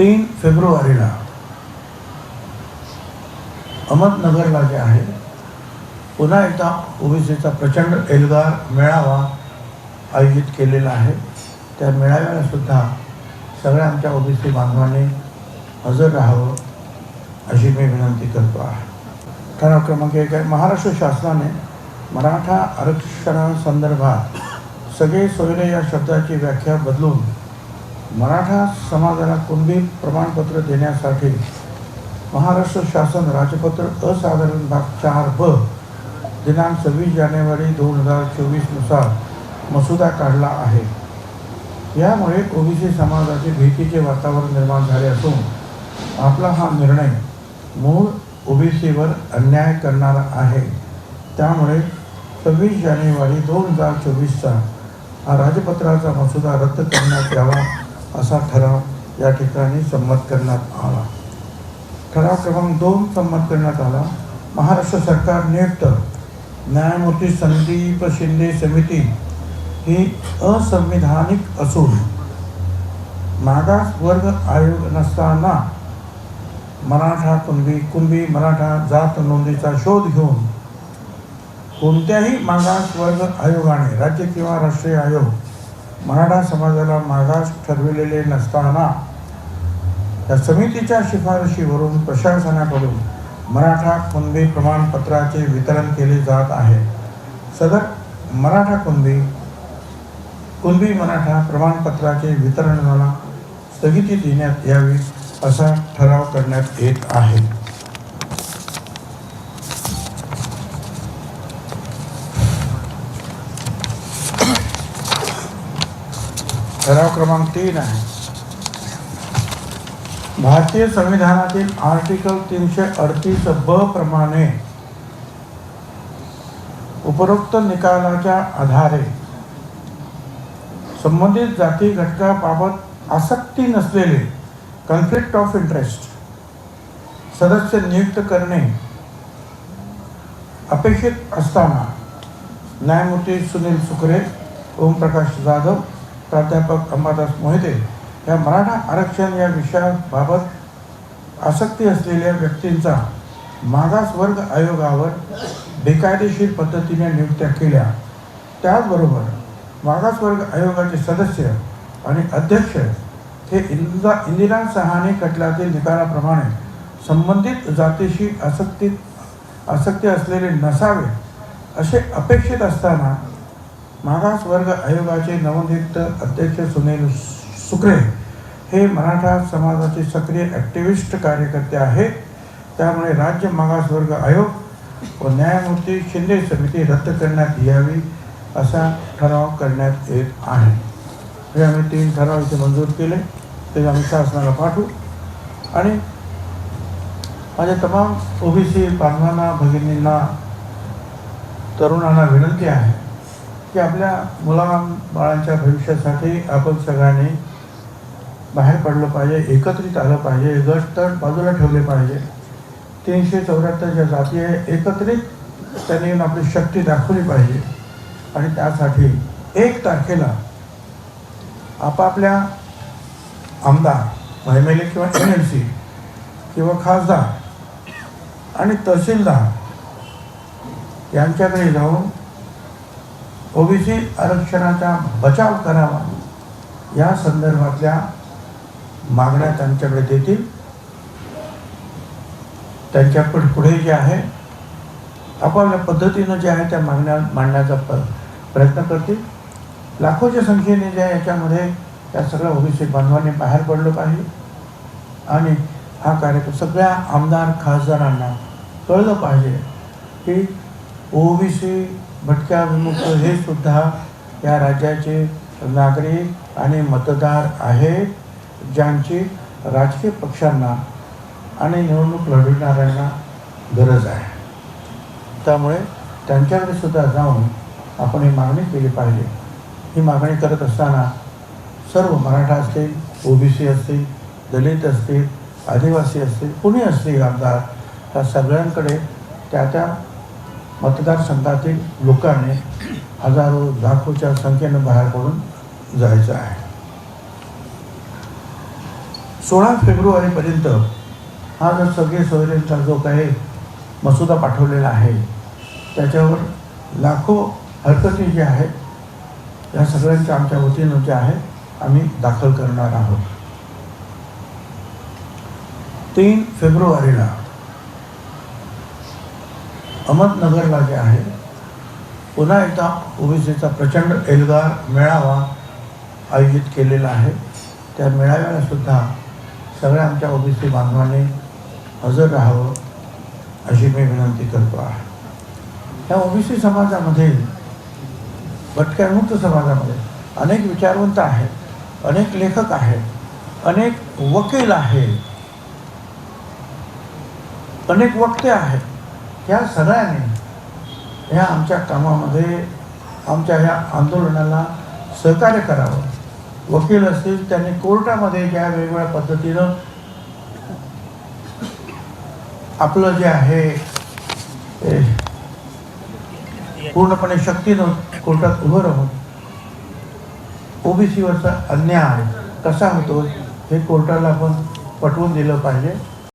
तीन फेब्रुवारीला अहमदनगरला जे आहे पुन्हा एकदा ओबीसीचा प्रचंड एल्गार मेळावा आयोजित केलेला आहे. त्या मेळाव्याला सुद्धा सगळ्या आमच्या ओबीसी बांधवांनी हजर राहावं अशी मी विनंती करतो आहे. ठराव क्रमांक एक आहे महाराष्ट्र शासनाने मराठा आरक्षणासंदर्भात सगळे सोयरे या शब्दाची व्याख्या बदलून मराठा समाजाला कुणबी प्रमाणपत्र देण्यासाठी महाराष्ट्र शासन राजपत्र असाधारण भाग चार ब दिनांक सव्वीस जानेवारी दोन हजार चोवीसनुसार मसुदा काढला आहे. यामुळे ओबीसी समाजाचे भीतीचे वातावरण निर्माण झाले असून आपला हा निर्णय मूळ ओबीसीवर अन्याय करणारा आहे. त्यामुळे सव्वीस जानेवारी दोन हजार चोवीसचा हा राजपत्राचा मसुदा रद्द करण्यात यावा असा ठराव या ठिकाणी संमत करण्यात आला. ठराव क्रमांक दोन संमत करण्यात आला. महाराष्ट्र सरकार नियुक्त न्यायमूर्ती संदीप शिंदे समिती ही असंविधानिक असून मागास वर्ग आयोग नसताना मराठा कुणबी कुणबी मराठा जात नोंदीचा शोध घेऊन कोणत्याही मागास वर्ग आयोगाने राज्य किंवा राष्ट्रीय आयोग मराठा समाजाला मागास ठरविलेले नसताना या समितीच्या शिफारशीवरून प्रशासनाकडून मराठा कुणबी प्रमाणपत्राचे वितरण केले जात आहे. सदर मराठा कुणबी कुणबी मराठा प्रमाणपत्राचे वितरणाला स्थगिती देण्यात यावी असा ठराव करण्यात येत आहे. ठराव क्रमांक तीन आहे. भारतीय संविधानातील आर्टिकल तीनशे अडतीस ब प्रमाणे उपरोक्त निकालाच्या आधारे संबंधित जाती घटकाबाबत आसक्ती नसलेले कॉन्फ्लिक्ट ऑफ इंटरेस्ट सदस्य नियुक्त करणे अपेक्षित असताना न्यायमूर्ती सुनील सुकरे ओमप्रकाश जाधव प्राध्यापक अंबादास मोहिते या मराठा आरक्षण या विषयाबाबत आसक्ती असलेल्या व्यक्तींचा मागास वर्ग आयोगावर बेकायदेशीर पद्धतीने नियुक्त्या केल्या. त्याचबरोबर मागासवर्ग आयोगाचे सदस्य आणि अध्यक्ष हे इंदिरा इंदिरा सहानी खटल्यातील निकालाप्रमाणे संबंधित जातीशी आसक्ती आसक्ती असलेले नसावे असे अपेक्षित असताना मागास वर्ग आयोगाचे नवनियुक्त अध्यक्ष सुनील सुक्रे हे मराठा समाजाचे सक्रिय ॲक्टिव्हिस्ट कार्यकर्ते आहेत. त्यामुळे राज्य मागासवर्ग आयोग व न्यायमूर्ती शिंदे समिती रद्द करण्यात यावी असा ठराव करण्यात येत आहे. हे आम्ही तीन ठराव इथे मंजूर केले. ते आम्ही शासनाला पाठवू. आणि माझ्या तमाम ओबीसी बांधवांना भगिनींना तरुणांना विनंती आहे की आपल्या मुला बाळांच्या भविष्यासाठी आपण सगळ्यांनी बाहेर पडलं पाहिजे एकत्रित आलं पाहिजे गट तट बाजूला ठेवले पाहिजे. तीनशे चौऱ्याहत्तर ज्या जाती आहे एकत्रित त्यांनी येऊन आपली शक्ती दाखवली पाहिजे. आणि त्यासाठी एक तारखेला आपापल्या आमदार एम एल ए किंवा एम एल सी किंवा खासदार आणि तहसीलदार यांच्याकडे जाऊन ओबीसी आरक्षणाचा बचाव करावा या संदर्भातल्या मागण्या त्यांच्याकडे देतील. त्यांच्या पुढे जे आहे आपापल्या पद्धतीनं जे आहे त्या मागण्या मांडण्याचा प प्रयत्न करतील. लाखोच्या संख्येने ज्या याच्यामध्ये त्या सगळ्या ओबीसी बांधवांनी बाहेर पडलं पाहिजे. आणि हा कार्यक्रम सगळ्या आमदार खासदारांना कळलं पाहिजे की ओबीसी भटक्या विमुक्त हे सुद्धा या राज्याचे नागरिक आणि मतदार आहेत ज्यांची राजकीय पक्षांना आणि निवडणूक लढविणाऱ्यांना गरज आहे. त्यामुळे त्यांच्याकडे सुद्धा जाऊन आपण ही मागणी केली पाहिजे. ही मागणी करत असताना सर्व मराठा असतील ओबीसी असतील दलित असतील आदिवासी असतील कुणी असतील आमदार त्या सगळ्यांकडे त्या त्या मतदारसंघातील लोकांनी हजारो लाखोच्या संख्येनं बाहेर पडून जायचं आहे. सोळा फेब्रुवारीपर्यंत हा जर सगळे सोयरेंचा जो काही मसुदा पाठवलेला आहे त्याच्यावर लाखो हरकती ज्या आहेत या सगळ्यांच्या आमच्या वतीनं जे आहे आम्ही दाखल करणार आहोत. तीन फेब्रुवारीला अहमदनगरला जे आहे पुन्हा एकदा ओबीसीचा प्रचंड एल्गार मेळावा आयोजित केलेला आहे. त्या मेळाव्याला सुद्धा सगळ्या आमच्या ओबीसी बांधवांनी हजर राहावं अशी मी विनंती करतो आहे. या ओबीसी समाजामध्ये भटक्यामुक्त समाजामध्ये अनेक विचारवंत आहेत अनेक लेखक आहेत अनेक वकील आहेत अनेक वक्ते आहेत. या सगळ्यांनी ह्या आमच्या कामामध्ये आमच्या ह्या आंदोलनाला सहकार्य करावं. वकील असतील त्यांनी कोर्टामध्ये ज्या वेगवेगळ्या पद्धतीनं आपलं जे आहे पूर्णपणे शक्तीनं कोर्टात उभं राहून ओबीसीवरचा अन्याय कसा होतो हे कोर्टाला आपण पटवून दिलं पाहिजे.